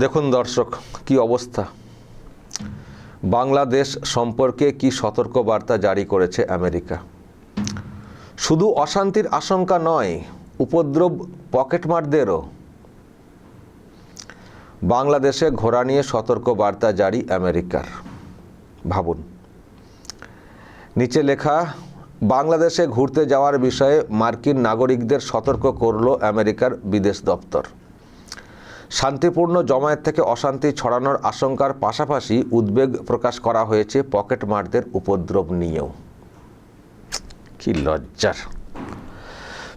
দেখুন দর্শক, কি অবস্থা। বাংলাদেশ সম্পর্কে কি সতর্ক বার্তা জারি করেছে আমেরিকা? শুধু অশান্তির আশঙ্কা নয়, উপদ্রব পকেটমারদেরও। বাংলাদেশে ঘোরা নিয়ে সতর্ক বার্তা জারি আমেরিকার। ভাবুন। নিচে লেখা, বাংলাদেশে ঘুরতে যাওয়ার বিষয়ে মার্কিন নাগরিকদের সতর্ক করল আমেরিকার বিদেশ দপ্তর। শান্তিপূর্ণ জমায়েত থেকে অশান্তি ছড়ানোর আশঙ্কার পাশাপাশি উদ্বেগ প্রকাশ করা হয়েছে পকেটমারদের উপদ্রব নিয়েও। কি লজ্জার।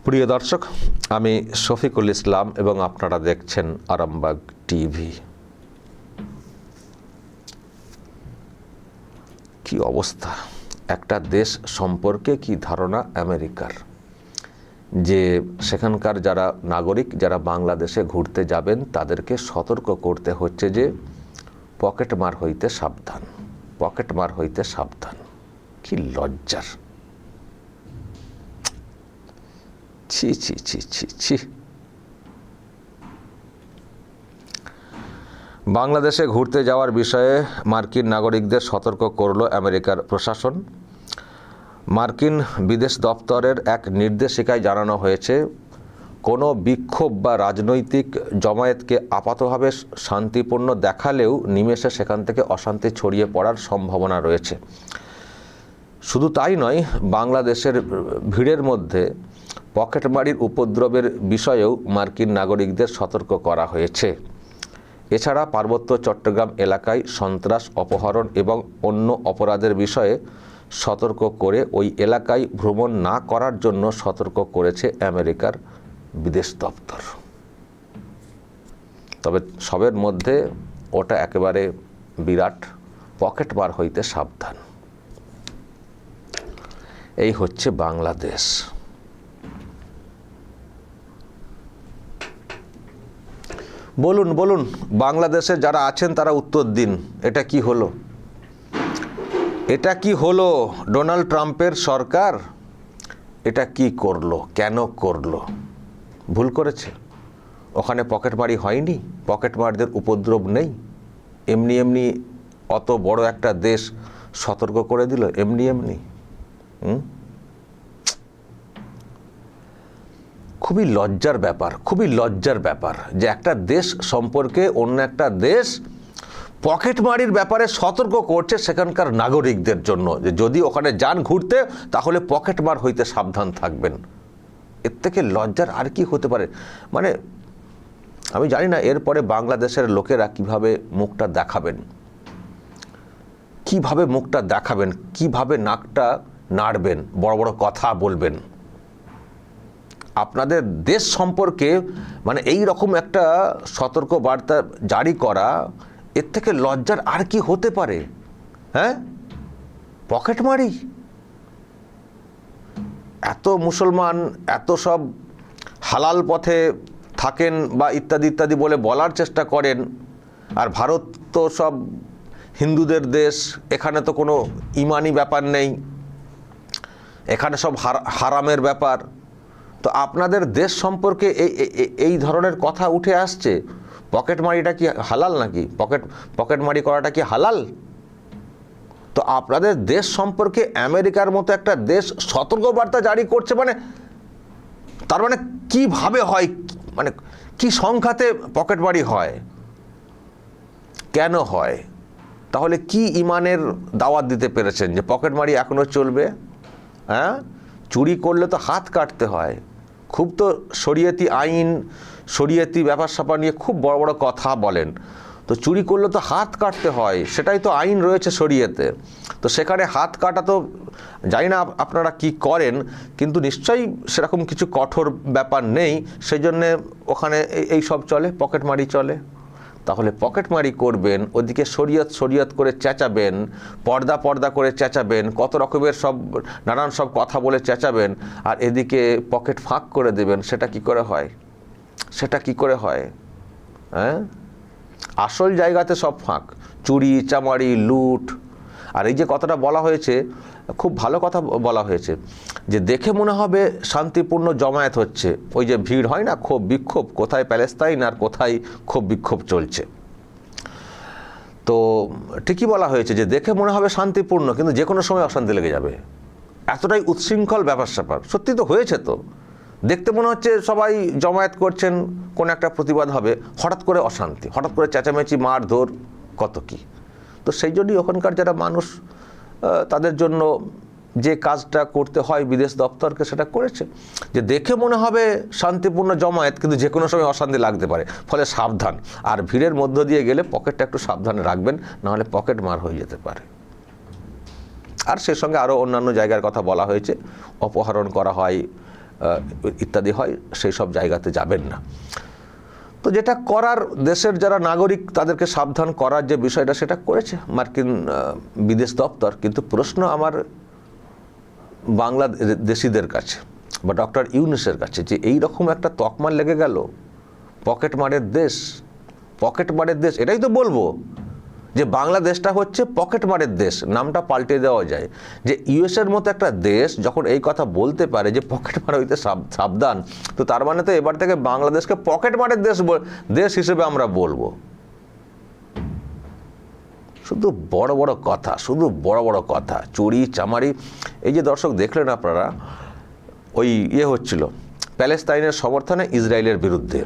প্রিয় দর্শক, আমি শফিকুল ইসলাম এবং আপনারা দেখছেন আরামবাগ টিভি। কি অবস্থা? একটা দেশ সম্পর্কে কি ধারণা আমেরিকার? যে সেখানকার যারা নাগরিক, যারা বাংলাদেশে ঘুরতে যাবেন, তাদেরকে সতর্ক করতে হচ্ছে যে পকেটমার হইতে সাবধান, পকেটমার হইতে সাবধান। কি লজ্জার। ছি ছি ছি ছি ছি। বাংলাদেশে ঘুরতে যাওয়ার বিষয়ে মার্কিন নাগরিকদের সতর্ক করল আমেরিকার প্রশাসন। মার্কিন বিদেশ দপ্তরের এক নির্দেশিকায় জানানো হয়েছে, কোনো বিক্ষোভ বা রাজনৈতিক জমায়েতকে আপাতভাবে শান্তিপূর্ণ দেখালেও নিমেষে সেখান থেকে অশান্তি ছড়িয়ে পড়ার সম্ভাবনা রয়েছে। শুধু তাই নয়, বাংলাদেশের ভিড়ের মধ্যে পকেটমারির উপদ্রবের বিষয়েও মার্কিন নাগরিকদের সতর্ক করা হয়েছে। এছাড়া পার্বত্য চট্টগ্রাম এলাকায় সন্ত্রাস, অপহরণ এবং অন্য অপরাধের বিষয়ে সতর্ক করে ওই এলাকায় ভ্রমণ না করার জন্য সতর্ক করেছে আমেরিকার বিদেশ দপ্তর। তবে সবের মধ্যে ওটা একেবারে বিরাট পকেট বার হইতে সাবধান। এই হচ্ছে বাংলাদেশ। বলুন বলুন, বাংলাদেশে যারা আছেন তারা উত্তর দিন, এটা কি হলো? এটা কি হলো ডোনাল্ড ট্রাম্পের সরকার? এটা কি করল? কেন করল? ভুল করেছে? ওখানে পকেটমারি হয়নি? পকেটমারদের উপদ্রব নেই? এমনি এমনি অত বড় একটা দেশ সতর্ক করে দিল? এমনি এমনি? খুবই লজ্জার ব্যাপার, খুবই লজ্জার ব্যাপার যে একটা দেশ সম্পর্কে অন্য একটা দেশ পকেটমারির ব্যাপারে সতর্ক করছে সেখানকার নাগরিকদের জন্য। যে যদি ওখানে যান ঘুরতে, তাহলে পকেটমার হইতে সাবধান থাকবেন। এর থেকে লজ্জার আর কি হতে পারে? মানে আমি জানি না এরপরে বাংলাদেশের লোকেরা কীভাবে মুখটা দেখাবেন। কীভাবে মুখটা দেখাবেন? কীভাবে নাকটা নাড়বেন? বড় বড় কথা বলবেন। আপনাদের দেশ সম্পর্কে মানে এই রকম একটা সতর্ক বার্তা জারি করা এর থেকে লজ্জার আর কি হতে পারে? হ্যাঁ? পকেটমারি এত মুসলমান, এত সব হালাল পথে থাকেন বা ইত্যাদি ইত্যাদি বলে বলার চেষ্টা করেন, আর ভারত তো সব হিন্দুদের দেশ, এখানে তো কোনো ইমানি ব্যাপার নেই, এখানে সব হারামের ব্যাপার। তো আপনাদের দেশ সম্পর্কে এই এই ধরনের কথা উঠে আসছে পকেটমারিটা কি হালাল নাকি? পকেট পকেটমারি করাটা কি হালাল? তো আপনাদের দেশ সম্পর্কে আমেরিকার মতো একটা দেশ সতর্কবার্তা জারি করছে মানে তার মানে কীভাবে হয়? মানে কি সংখ্যাতে পকেটমারি হয়? কেন হয়? তাহলে কি ইমানের দাওয়াত দিতে পেরেছেন যে পকেটমারি এখনও চলবে? হ্যাঁ? চুরি করলে তো হাত কাটতে হয়। খুব তো শরীয়তি আইন, শরীয়তি ব্যাপার স্যাপার নিয়ে খুব বড় বড় কথা বলেন। তো চুরি করলে তো হাত কাটতে হয়, সেটাই তো আইন রয়েছে শরীয়তে। তো সেখানে হাত কাটা তো জানি না আপনারা কি করেন, কিন্তু নিশ্চয়ই সেরকম কিছু কঠোর ব্যাপার নেই সেই জন্যে ওখানে এই সব চলে, পকেটমারি চলে। তাহলে পকেটমারি করবেন, ওদিকে শরীয়ত শরীয়ত করে চেঁচাবেন, পর্দা পর্দা করে চেঁচাবেন, কত রকমের সব, নানান সব কথা বলে চেঁচাবেন, আর এদিকে পকেট ফাঁক করে দেবেন, সেটা কি করে হয়? সেটা কি করে হয়? হ্যাঁ? আসল জায়গাতে সব ফাঁক, চুরি, চামারি, লুট। আর এই যে কথাটা বলা হয়েছে, খুব ভালো কথা বলা হয়েছে। যে দেখে মনে হবে শান্তিপূর্ণ জমায়েত হচ্ছে। ওই যে ভিড় হয় না, ক্ষোভ বিক্ষোভ, কোথায় প্যালেস্তাইন আর কোথায় ক্ষোভ বিক্ষোভ চলছে। তো ঠিকই বলা হয়েছে যে দেখে মনে হবে শান্তিপূর্ণ, কিন্তু যে কোনো সময় অশান্তি লেগে যাবে। এতটাই উচ্ছৃঙ্খল ব্যাপার স্যাপার। সত্যি তো হয়েছে তো। দেখতে মনে হচ্ছে সবাই জমায়েত করছেন, কোনো একটা প্রতিবাদ হবে। হঠাৎ করে অশান্তি, হঠাৎ করে চেঁচামেচি, মারধর, কত কি। তো সেই জন্যই ওখানকার যারা মানুষ তাদের জন্য যে কাজটা করতে হয় বিদেশ দপ্তরকে সেটা করেছে। যে দেখে মনে হবে শান্তিপূর্ণ জমায়েত, কিন্তু যে কোনো সময় অশান্তি লাগতে পারে, ফলে সাবধান। আর ভিড়ের মধ্য দিয়ে গেলে পকেটটা একটু সাবধানে রাখবেন, নাহলে পকেট মার হয়ে যেতে পারে। আর সেই সঙ্গে আরও অন্যান্য জায়গার কথা বলা হয়েছে, অপহরণ করা হয় ইত্যাদি হয়, সেই সব জায়গাতে যাবেন না। তো যেটা করার, দেশের যারা নাগরিক, তাদেরকে সাবধান করার যে বিষয়টা সেটা করেছে। মার্কিন বিদেশ দপ্তর, কিন্তু প্রশ্ন আমার বাংলাদেশিদের কাছে বা ডক্টর ইউনুসের কাছে যে এই রকম একটা তকমা লেগে গেল, পকেট মারের দেশ, পকেট মারের দেশ, এটাই তো বলব যে বাংলাদেশটা হচ্ছে পকেট মারের দেশ, নামটা পাল্টে দেওয়া যায়। যে ইউএসের মতো একটা দেশ যখন এই কথা বলতে পারে যে পকেট মার হইতে সাব- সাবধান, তো তার মানে তো এবার থেকে বাংলাদেশকে পকেট মারের দেশ দেশ হিসেবে আমরা বলব। শুধু বড় বড় কথা, শুধু বড় বড় কথা, চুরি, চামারি, এই যে দর্শক দেখলেন আপনারা, ওই ইয়ে হচ্ছিল, প্যালেস্তাইনের সমর্থনে ইসরায়েলের বিরুদ্ধে।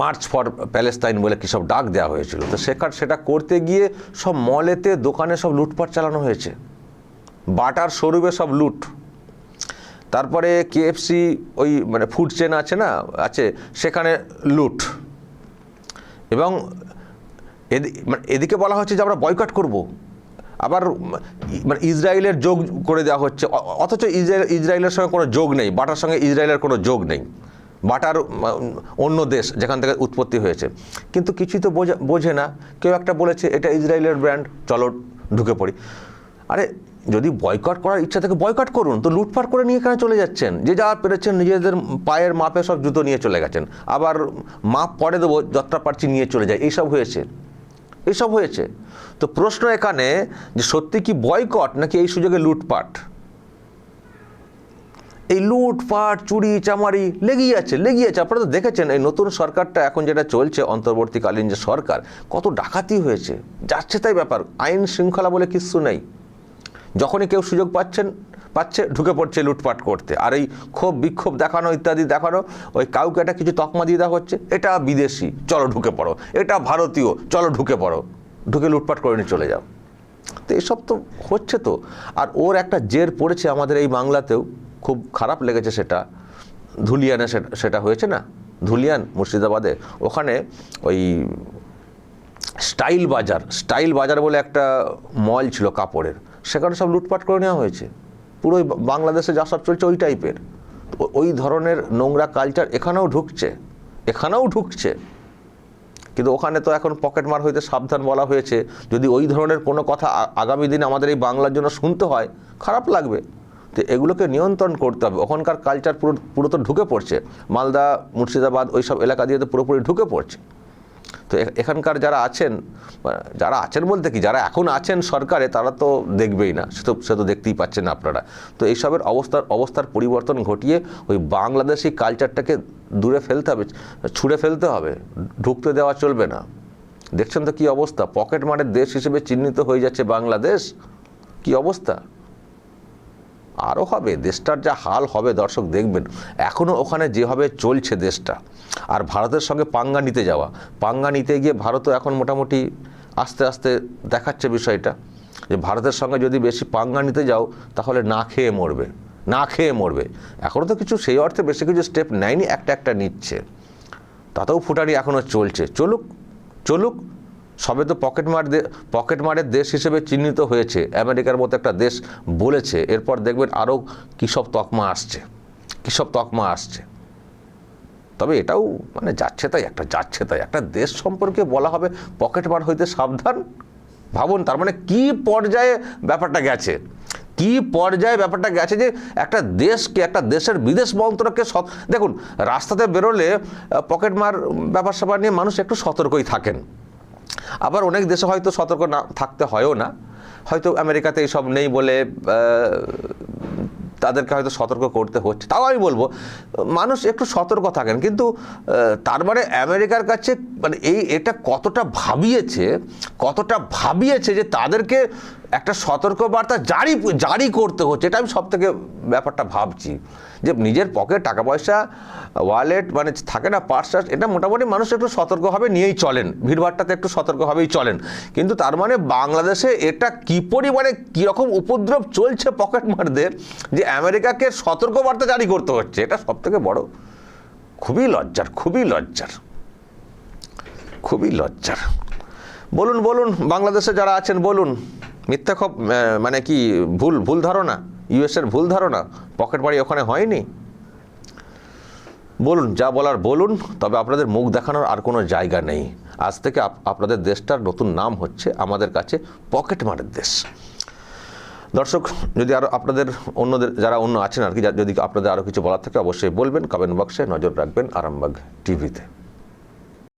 মার্চ ফর প্যালেস্তাইন বলে কী সব ডাক দেওয়া হয়েছিল, তো সেখান সেটা করতে গিয়ে সব মলেতে দোকানে সব লুটপাট চালানো হয়েছে। বাটার শোরুমে সব লুট। তারপরে কেএফসি ওই মানে ফুড চেন আছে না, আছে, সেখানে লুট। এবং মানে এদিকে বলা হচ্ছে যে আমরা বয়কট করব। আবার মানে ইসরায়েলের যোগ করে দেওয়া হচ্ছে। অথচ ইসরায়েল, ইসরায়েলের সঙ্গে কোনো যোগ নেই। বাটার সঙ্গে ইসরায়েলের কোনো যোগ নেই। বাটার অন্য দেশ যেখান থেকে উৎপত্তি হয়েছে। কিন্তু কিছুই তো বোঝা, বোঝে না। কেউ একটা বলেছে, এটা ইসরায়েলের ব্র্যান্ড চলো ঢুকে পড়ি। আরে, যদি বয়কট করার ইচ্ছা থেকে বয়কট করুন। তো লুটপাট করে নিয়ে কেন চলে যাচ্ছেন। যে যা পেরেছেন, নিজেদের পায়ের মাপে সব জুতো নিয়ে চলে গেছেন। আবার মাপ পরে দেবো, যতটা পারছি নিয়ে চলে যায় এইসব হয়েছে। এসব হয়েছে। তো প্রশ্ন এখানে যে সত্যি কি বয়কট নাকি এই সুযোগে লুটপাট? এই লুটপাট, চুরি, চামারি লেগেই আছে লেগেই আছে। আপনারা তো দেখেছেন, এই নতুন সরকারটা এখন যেটা চলছে, অন্তর্বর্তীকালীন যে সরকার, কত ডাকাতি হয়েছে। যাচ্ছে তাই ব্যাপার, আইন শৃঙ্খলা বলে কিচ্ছু নেই। যখনই কেউ সুযোগ পাচ্ছেন পাচ্ছে, ঢুকে পড়ছে লুটপাট করতে। আর এই ক্ষোভ, বিক্ষোভ দেখানো, ইত্যাদি দেখানো, ওই কাউকে একটা কিছু তকমা দিয়ে দেওয়া হচ্ছে, এটা বিদেশি। চলো ঢুকে পড়ো। এটা ভারতীয়। চলো ঢুকে পড়ো। ঢুকে লুটপাট করে নিয়ে চলে যাও। তো এসব তো হচ্ছে তো। আর ওর একটা জের পড়েছে আমাদের এই বাংলাতেও। খুব খারাপ লেগেছে সেটা। ধুলিয়ানে সেটা হয়েছে না? ধুলিয়ান, মুর্শিদাবাদে। ওখানে ওই স্টাইল বাজার স্টাইল বাজার বলে একটা মল ছিল কাপড়ের। সেখানে সব লুটপাট করে নেওয়া হয়েছে। পুরো ওই বাংলাদেশে যা সব চলছে ওই টাইপের ওই ধরনের নোংরা কালচার এখানেও ঢুকছে এখানেও ঢুকছে। কিন্তু ওখানে তো এখন পকেট মার হইতে সাবধান বলা হয়েছে, যদি ওই ধরনের কোনো কথা আগামী দিনে আমাদের এই বাংলার জন্য শুনতে হয়, খারাপ লাগবে। তো এগুলোকে নিয়ন্ত্রণ করতে হবে। ওখানকার কালচার পুরো পুরো তো ঢুকে পড়ছে। মালদা, মুর্শিদাবাদ ওই সব এলাকা দিয়ে তো পুরোপুরি ঢুকে পড়ছে। তো এখানকার যারা আছেন যারা আছেন বলতে কি, যারা এখন আছেন সরকারে, তারা তো দেখবেই না। সে তো সে তো দেখতেই পাচ্ছেন আপনারা। তো এইসবের অবস্থার অবস্থার পরিবর্তন ঘটিয়ে ওই বাংলাদেশি কালচারটাকে দূরে ফেলতে হবে, ছুঁড়ে ফেলতে হবে। ঢুকতে দেওয়া চলবে না। দেখছেন তো কী অবস্থা? পকেট মারের দেশ হিসেবে চিহ্নিত হয়ে যাচ্ছে বাংলাদেশ? কি অবস্থা? আরও হবে, দেশটার যা হাল হবে দর্শক দেখবেন। এখনও ওখানে যেভাবে চলছে দেশটা। আর ভারতের সঙ্গে পাঙ্গা নিতে যাওয়া। পাঙ্গা নিতে গিয়ে ভারতও এখন মোটামুটি আস্তে আস্তে দেখাচ্ছে বিষয়টা। যে ভারতের সঙ্গে যদি বেশি পাঙ্গা নিতে যাও, তাহলে না খেয়ে মরবে। না খেয়ে মরবে। এখনও তো কিছু সেই অর্থে বেশি কিছু স্টেপ নেয়নি, একটা একটা নিচ্ছে। তাতেও ফুটানি এখনও চলছে। চলুক চলুক সবে তো পকেট মার পকেট মারের দেশ হিসেবে চিহ্নিত হয়েছে। আমেরিকার মতো একটা দেশ বলেছে। এরপর দেখবেন আরও কী সব তকমা আসছে। কী সব তকমা আসছে। তবে এটাও মানে যাচ্ছে তাই, একটা যাচ্ছে তাই। একটা দেশ সম্পর্কে বলা হবে, পকেট মার হইতে সাবধান। ভাবুন, তার মানে কি পর্যায়ে ব্যাপারটা গেছে? কি পর্যায়ে ব্যাপারটা গেছে যে একটা দেশকে, একটা দেশের বিদেশ মন্ত্রককে দেখুন, রাস্তাতে বেরোলে পকেট মার ব্যাপার স্যাপার নিয়ে মানুষ একটু সতর্কই থাকেন। আবার অনেক দেশে হয়তো সতর্ক না, থাকতে হয়ও না। হয়তো আমেরিকাতে এইসব নেই বলে তাদেরকে হয়তো সতর্ক করতে হচ্ছে। তাও আমি বলব, মানুষ একটু সতর্ক থাকেন। কিন্তু তার মানে আমেরিকার কাছে মানে এই এটা কতটা ভাবিয়েছে কতটা ভাবিয়েছে যে তাদেরকে একটা সতর্ক বার্তা জারি জারি করতে হচ্ছে, এটা আমি সব থেকে ব্যাপারটা ভাবছি। যে নিজের পকেট, টাকা পয়সা, ওয়ালেট মানে থাকে না, পার্স এটা মোটামুটি মানুষ একটু সতর্কভাবে নিয়েই চলেন। ভিড়ভাড়টাতে একটু সতর্কভাবেই চলেন। কিন্তু তার মানে বাংলাদেশে এটা কী পরিমাণে কীরকম উপদ্রব চলছে পকেট মারদের, যে আমেরিকাকে সতর্কবার্তা জারি করতে হচ্ছে, এটা সব থেকে বড় খুবই লজ্জার খুবই লজ্জার। খুবই লজ্জার। বলুন বলুন, বাংলাদেশে যারা আছেন, বলুন। মিথ্যা খব মানে কি ভুল ভুল ধারণা? ইউএসের ভুল ধারণা? পকেট বাড়ি ওখানে হয়নি? বলুন, যা বলার বলুন, তবে আপনাদের মুখ দেখানোর আর কোনো জায়গা নেই। আজ থেকে আপ- আপনাদের দেশটার নতুন নাম হচ্ছে আমাদের কাছে পকেট মারের দেশ। দর্শক, যদি আরও আপনাদের অন্যদের যারা অন্য আছেন আর কি যদি আপনাদের আরও কিছু বলার থাকে, অবশ্যই বলবেন কমেন্ট বক্সে নজর রাখবেন আরামবাগ টিভিতে